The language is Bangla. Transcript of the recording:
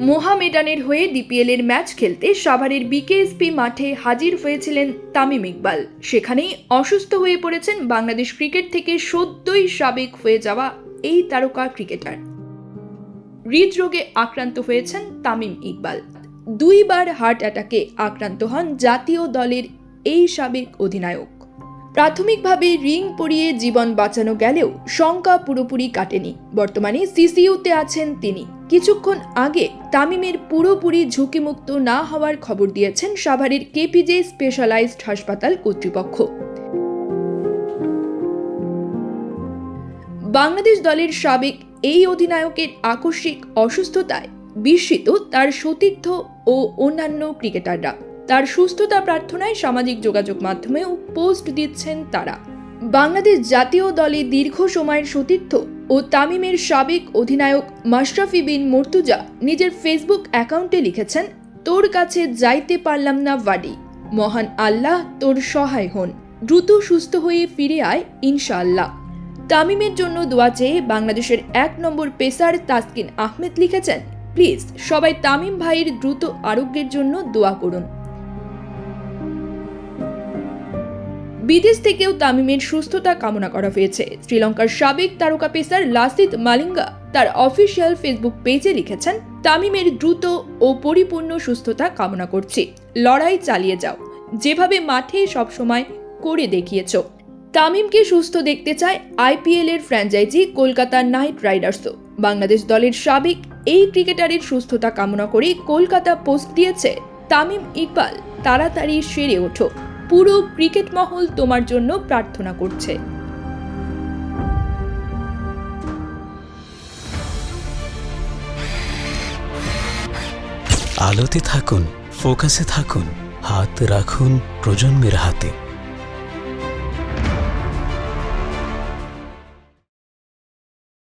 মোহামেডানের হয়ে ডিপিএল এর ম্যাচ খেলতে সাভারের বিকেএসপি মাঠে হাজির হয়েছিলেন তামিম ইকবাল। সেখানেই অসুস্থ হয়ে পড়েছেন বাংলাদেশ ক্রিকেট থেকে সদ্যই সাবেক হয়ে যাওয়া এই তারকা ক্রিকেটার। হৃদরোগে আক্রান্ত হয়েছেন তামিম ইকবাল। দুইবার হার্ট অ্যাটাকে আক্রান্ত হন জাতীয় দলের এই সাবেক অধিনায়ক। প্রাথমিকভাবে রিং পরিয়ে জীবন বাঁচানো গেলেও শঙ্কা পুরোপুরি কাটেনি। বর্তমানে সিসিইউতে আছেন তিনি। কিছুক্ষণ আগে তামিমের পুরোপুরি ঝুঁকিমুক্ত না হওয়ার খবর দিয়েছেন সাভারের কেপিজে স্পেশালাইজড হাসপাতাল কর্তৃপক্ষ। বাংলাদেশ দলের সাবেক এই অধিনায়কের আকস্মিক অসুস্থতায় বিস্মিত তার সতীর্থ ও অন্যান্য ক্রিকেটাররা। তার সুস্থতা প্রার্থনায় সামাজিক যোগাযোগ মাধ্যমেও পোস্ট দিচ্ছেন তারা। বাংলাদেশ জাতীয় দলে দীর্ঘ সময়ের সতীর্থ ও তামিমের সাবেক অধিনায়ক মাশরাফি বিন মর্তুজা নিজের ফেসবুক অ্যাকাউন্টে লিখেছেন, তোর কাছে যাইতে পারলাম না ওয়াডি মহান আল্লাহ তোর সহায় হন। দ্রুত সুস্থ হয়ে ফিরে আয় ইনশাআল্লাহ। তামিমের জন্য দোয়া চেয়ে বাংলাদেশের এক নম্বর পেসার তাসকিন আহমেদ লিখেছেন, প্লিজ সবাই তামিম ভাইয়ের দ্রুত আরোগ্যের জন্য দোয়া করুন। বিদেশ থেকেও তামিমের সুস্থতা কামনা করা হয়েছে। শ্রীলঙ্কার সাবেক তারকা পেসার লাসিত মালিঙ্গা তার অফিসিয়াল ফেসবুক পেজে লিখেছেন, তামিমের দ্রুত ও পরিপূর্ণ সুস্থতা কামনা করছি। লড়াই চালিয়ে যাও। যেভাবে মাঠে সবসময় করে দেখিয়েছ। তামিমকে সুস্থ দেখতে চায় আইপিএল এর ফ্র্যাঞ্চাইজি কলকাতা নাইট রাইডার্সও। বাংলাদেশ দলের সাবেক এই ক্রিকেটারের সুস্থতা কামনা করে কলকাতা পোস্ট দিয়েছে, তামিম ইকবাল, তাড়াতাড়ি সেরে ওঠো। পুরো ক্রিকেট মহল তোমার জন্য প্রার্থনা করছে। আলোতে থাকুন, ফোকাসে থাকুন, হাত রাখুন প্রজন্মের হাতে।